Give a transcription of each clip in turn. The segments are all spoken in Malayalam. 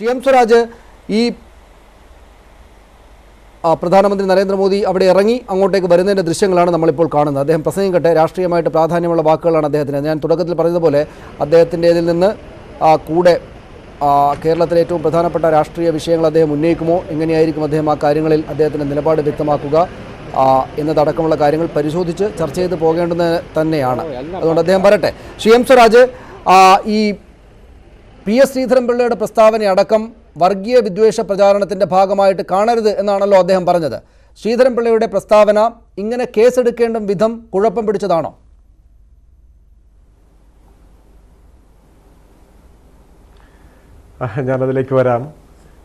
സി എം സ്വരാജ് ഈ പ്രധാനമന്ത്രി നരേന്ദ്രമോദി അവിടെ ഇറങ്ങി അങ്ങോട്ടേക്ക് വരുന്നതിന്റെ ദൃശ്യങ്ങളാണ് നമ്മളിപ്പോൾ കാണുന്നത്. അദ്ദേഹം പ്രസംഗിക്കട്ടെ രാഷ്ട്രീയമായിട്ട് പ്രാധാന്യമുള്ള വാക്കുകളാണ് അദ്ദേഹത്തിന് ഞാൻ തുടക്കത്തിൽ പറഞ്ഞതുപോലെ അദ്ദേഹത്തിന്റെതിൽ നിന്ന് കൂടെ കേരളത്തിലെ ഏറ്റവും പ്രധാനപ്പെട്ട രാഷ്ട്രീയ വിഷയങ്ങൾ അദ്ദേഹം ഉന്നയിക്കുമോ? എങ്ങനെയായിരിക്കും അദ്ദേഹം ആ കാര്യങ്ങളിൽ അദ്ദേഹത്തിന്റെ നിലപാട് വ്യക്തമാക്കുക? എന്നതടക്കമുള്ള കാര്യങ്ങൾ പരിശോധിച്ച് ചർച്ച ചെയ്ത് പോകേണ്ടത് തന്നെയാണ്. അതുകൊണ്ട് അദ്ദേഹം പറയട്ടെ ശ്രീ എം സ്വരാജ് ഈ പി എസ് ശ്രീധരൻപിള്ളയുടെ പ്രസ്താവന അടക്കം വർഗീയ വിദ്വേഷ പ്രചാരണത്തിന്റെ ഭാഗമായിട്ട് കാണരുത് എന്നാണല്ലോ അദ്ദേഹം പറഞ്ഞത്. ശ്രീധരൻപിള്ളയുടെ പ്രസ്താവന ഇങ്ങനെ കേസെടുക്കേണ്ട വിധം കുഴപ്പം പിടിച്ചതാണോ? ഞാനതിലേക്ക് വരാം.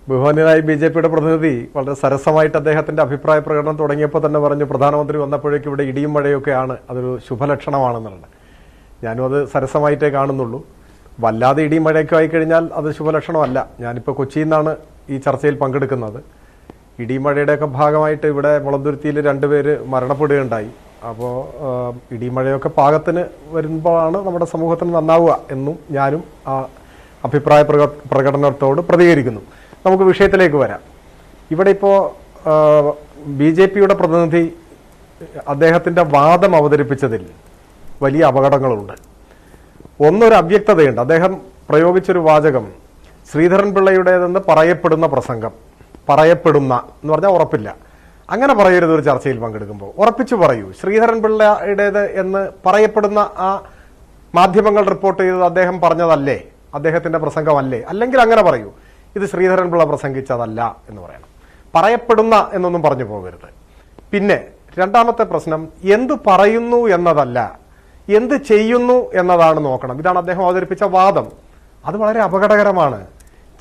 ബഹുമാന്യനായ ബി ജെ പിയുടെ പ്രതിനിധി വളരെ സരസമായിട്ട് അദ്ദേഹത്തിന്റെ അഭിപ്രായ പ്രകടനം തുടങ്ങിയപ്പോൾ തന്നെ പറഞ്ഞു പ്രധാനമന്ത്രി വന്നപ്പോഴേക്കും ഇവിടെ ഇടിയും മഴയൊക്കെയാണ് അതൊരു ശുഭലക്ഷണമാണെന്നുള്ളത്. ഞാനും അത് സരസമായിട്ടേ കാണുന്നുള്ളൂ. വല്ലാതെ ഇടിയും മഴയൊക്കെ ആയിക്കഴിഞ്ഞാൽ അത് ശുഭലക്ഷണമല്ല. ഞാനിപ്പോൾ കൊച്ചിയിൽ നിന്നാണ് ഈ ചർച്ചയിൽ പങ്കെടുക്കുന്നത്. ഇടിയും മഴയുടെയൊക്കെ ഭാഗമായിട്ട് ഇവിടെ മുളന്തുരുത്തിയിൽ രണ്ടുപേര് മരണപ്പെടുകയുണ്ടായി. അപ്പോൾ ഇടിയും മഴയൊക്കെ പാകത്തിന് വരുമ്പോഴാണ് നമ്മുടെ സമൂഹത്തിന് നന്നാവുക എന്നും ഞാനും ആ അഭിപ്രായ പ്രക പ്രകടനത്തോട് പ്രതികരിക്കുന്നു. നമുക്ക് വിഷയത്തിലേക്ക് വരാം. ഇവിടെ ഇപ്പോൾ ബി ജെ പിയുടെ പ്രതിനിധി അദ്ദേഹത്തിന്റെ വാദം അവതരിപ്പിച്ചതിൽ വലിയ അപകടങ്ങളുണ്ട്. ഒന്നൊരു അവ്യക്തതയുണ്ട്. അദ്ദേഹം പ്രയോഗിച്ചൊരു വാചകം ശ്രീധരൻ പിള്ളയുടേതെന്ന് പറയപ്പെടുന്ന പ്രസംഗം പറയപ്പെടുന്ന എന്ന് പറഞ്ഞാൽ ഉറപ്പില്ല. അങ്ങനെ പറയരുത് ഒരു ചർച്ചയിൽ പങ്കെടുക്കുമ്പോൾ. ഉറപ്പിച്ചു പറയൂ ശ്രീധരൻ പിള്ളയുടേത് എന്ന് പറയപ്പെടുന്ന ആ മാധ്യമങ്ങൾ റിപ്പോർട്ട് ചെയ്തത് അദ്ദേഹം പറഞ്ഞതല്ലേ? അദ്ദേഹത്തിന്റെ പ്രസംഗമല്ലേ? അല്ലെങ്കിൽ അങ്ങനെ പറയൂ ഇത് ശ്രീധരൻ പിള്ള പ്രസംഗിച്ചതല്ല എന്ന് പറയണം. പറയപ്പെടുന്ന എന്നൊന്നും പറഞ്ഞു പോകരുത്. പിന്നെ രണ്ടാമത്തെ പ്രശ്നം എന്തു പറയുന്നു എന്നതല്ല. എന്ത് ചെയ്യുന്നു എന്നതാണ് നോക്കണം. ഇതാണ് അദ്ദേഹം അവതരിപ്പിച്ച വാദം. അത് വളരെ അപകടകരമാണ്.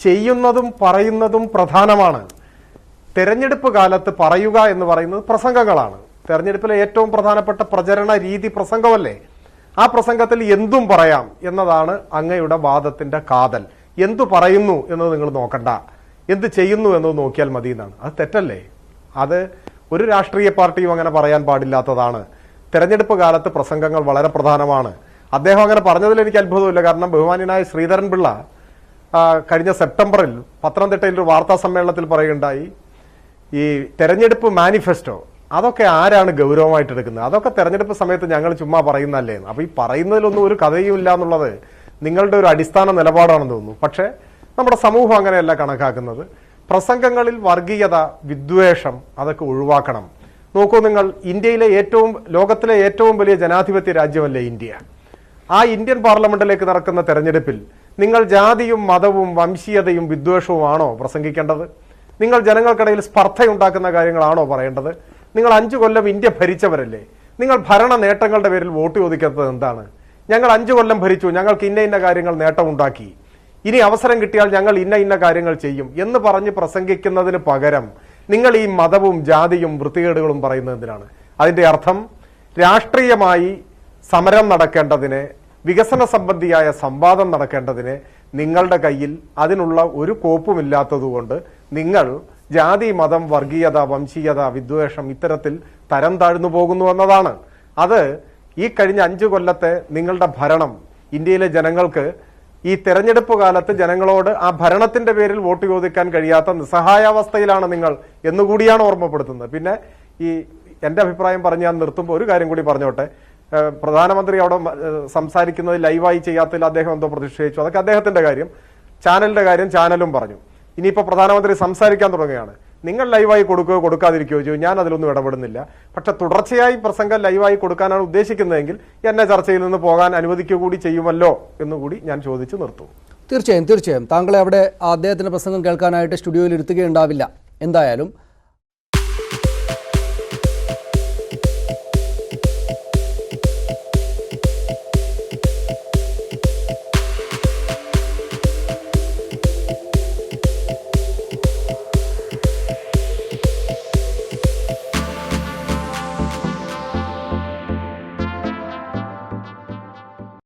ചെയ്യുന്നതും പറയുന്നതും പ്രധാനമാണ്. തെരഞ്ഞെടുപ്പ് കാലത്ത് പറയുക എന്ന് പറയുന്നത് പ്രസംഗങ്ങളാണ്. തെരഞ്ഞെടുപ്പിലെ ഏറ്റവും പ്രധാനപ്പെട്ട പ്രചരണ രീതി പ്രസംഗമല്ലേ? ആ പ്രസംഗത്തിൽ എന്തും പറയാം എന്നതാണ് അങ്ങയുടെ വാദത്തിന്റെ കാതൽ. എന്തു പറയുന്നു എന്നത് നിങ്ങൾ നോക്കണ്ട. എന്ത് ചെയ്യുന്നു എന്നത് നോക്കിയാൽ മതി എന്നാണ് അത് തെറ്റല്ലേ? അത് ഒരു രാഷ്ട്രീയ പാർട്ടിയും അങ്ങനെ പറയാൻ പാടില്ലാത്തതാണ്. തെരഞ്ഞെടുപ്പ് കാലത്ത് പ്രസംഗങ്ങൾ വളരെ പ്രധാനമാണ്. അദ്ദേഹം അങ്ങനെ പറഞ്ഞതിൽ എനിക്ക് അത്ഭുതമില്ല. കാരണം ബഹുമാന്യനായ ശ്രീധരൻ പിള്ള കഴിഞ്ഞ സെപ്റ്റംബറിൽ പത്തനംതിട്ടയിൽ ഒരു വാർത്താ സമ്മേളനത്തിൽ പറയുകയുണ്ടായി ഈ തെരഞ്ഞെടുപ്പ് മാനിഫെസ്റ്റോ അതൊക്കെ ആരാണ് ഗൗരവമായിട്ട് എടുക്കുന്നത്? അതൊക്കെ തെരഞ്ഞെടുപ്പ് സമയത്ത് ഞങ്ങൾ ചുമ്മാ പറയുന്നല്ലേ അപ്പൊ ഈ പറയുന്നതിലൊന്നും ഒരു കഥയും ഇല്ല എന്നുള്ളത് നിങ്ങളുടെ ഒരു അടിസ്ഥാന നിലപാടാണെന്ന് തോന്നുന്നു. പക്ഷേ നമ്മുടെ സമൂഹം അങ്ങനെയല്ല കണക്കാക്കുന്നത്. പ്രസംഗങ്ങളിൽ വർഗീയത വിദ്വേഷം അതൊക്കെ ഒഴിവാക്കണം. നോക്കൂ നിങ്ങൾ ഇന്ത്യയിലെ ഏറ്റവും ലോകത്തിലെ ഏറ്റവും വലിയ ജനാധിപത്യ രാജ്യമല്ലേ ഇന്ത്യ? ആ ഇന്ത്യൻ പാർലമെന്റിലേക്ക് നടക്കുന്ന തെരഞ്ഞെടുപ്പിൽ നിങ്ങൾ ജാതിയും മതവും വംശീയതയും വിദ്വേഷവുമാണോ പ്രസംഗിക്കേണ്ടത്? നിങ്ങൾ ജനങ്ങൾക്കിടയിൽ സ്പർദ്ധയുണ്ടാക്കുന്ന കാര്യങ്ങളാണോ പറയേണ്ടത്? നിങ്ങൾ അഞ്ചു കൊല്ലം ഇന്ത്യ ഭരിച്ചവരല്ലേ? നിങ്ങൾ ഭരണ നേട്ടങ്ങളുടെ പേരിൽ വോട്ട് ചോദിക്കാത്തത് എന്താണ്? ഞങ്ങൾ അഞ്ചു കൊല്ലം ഭരിച്ചു ഞങ്ങൾക്ക് ഇന്ന ഇന്ന കാര്യങ്ങൾ നേട്ടമുണ്ടാക്കി. ഇനി അവസരം കിട്ടിയാൽ ഞങ്ങൾ ഇന്ന ഇന്ന കാര്യങ്ങൾ ചെയ്യും എന്ന് പറഞ്ഞ് പ്രസംഗിക്കുന്നതിന് പകരം നിങ്ങൾ ഈ മതവും ജാതിയും വൃത്തികേടുകളും പറയുന്നത് എന്തിനാണ്? അതിന്റെ അർത്ഥം രാഷ്ട്രീയമായി സമരം നടക്കേണ്ടതിന് വികസന സംബന്ധിയായ സംവാദം നടക്കേണ്ടതിന് നിങ്ങളുടെ കയ്യിൽ അതിനുള്ള ഒരു കോപ്പുമില്ലാത്തതുകൊണ്ട് നിങ്ങൾ ജാതി മതം വർഗീയത വംശീയത വിദ്വേഷം ഇത്തരത്തിൽ തരം താഴ്ന്നു പോകുന്നു എന്നതാണ്. അത് ഈ കഴിഞ്ഞ അഞ്ചു കൊല്ലത്തെ നിങ്ങളുടെ ഭരണം ഇന്ത്യയിലെ ജനങ്ങൾക്ക് ഈ തെരഞ്ഞെടുപ്പ് കാലത്ത് ജനങ്ങളോട് ആ ഭരണത്തിന്റെ പേരിൽ വോട്ട് ചോദിക്കാൻ കഴിയാത്ത നിസ്സഹായാവസ്ഥയിലാണ് നിങ്ങൾ എന്നുകൂടിയാണ് ഓർമ്മപ്പെടുത്തുന്നത്. പിന്നെ ഈ എന്റെ അഭിപ്രായം പറഞ്ഞ് ഞാൻ നിർത്തുമ്പോൾ ഒരു കാര്യം കൂടി പറഞ്ഞോട്ടെ. പ്രധാനമന്ത്രി അവിടെ സംസാരിക്കുന്നത് ലൈവായി ചെയ്യാത്തതിൽ അദ്ദേഹം എന്തോ പ്രതിഷേധിച്ചു. അതൊക്കെ അദ്ദേഹത്തിന്റെ കാര്യം. ചാനലിന്റെ കാര്യം ചാനലും പറഞ്ഞു. ഇനിയിപ്പോൾ പ്രധാനമന്ത്രി സംസാരിക്കാൻ തുടങ്ങുകയാണ്. നിങ്ങൾ ലൈവായി കൊടുക്കുകയോ കൊടുക്കാതിരിക്കുകയോ ചെയ്യും. ഞാൻ അതിലൊന്നും ഇടപെടുന്നില്ല. പക്ഷെ തുടർച്ചയായി പ്രസംഗം ലൈവായി കൊടുക്കാനാണ് ഉദ്ദേശിക്കുന്നതെങ്കിൽ എന്നെ ചർച്ചയിൽ നിന്ന് പോകാൻ അനുവദിക്കുക കൂടി ചെയ്യുമല്ലോ എന്നുകൂടി ഞാൻ ചോദിച്ചു നിർത്തും. തീർച്ചയായും തീർച്ചയായും. താങ്കളെ അവിടെ അദ്ദേഹത്തിന്റെ പ്രസംഗം കേൾക്കാനായിട്ട് സ്റ്റുഡിയോയിൽ ഇരുത്തുകയുണ്ടാവില്ല. എന്തായാലും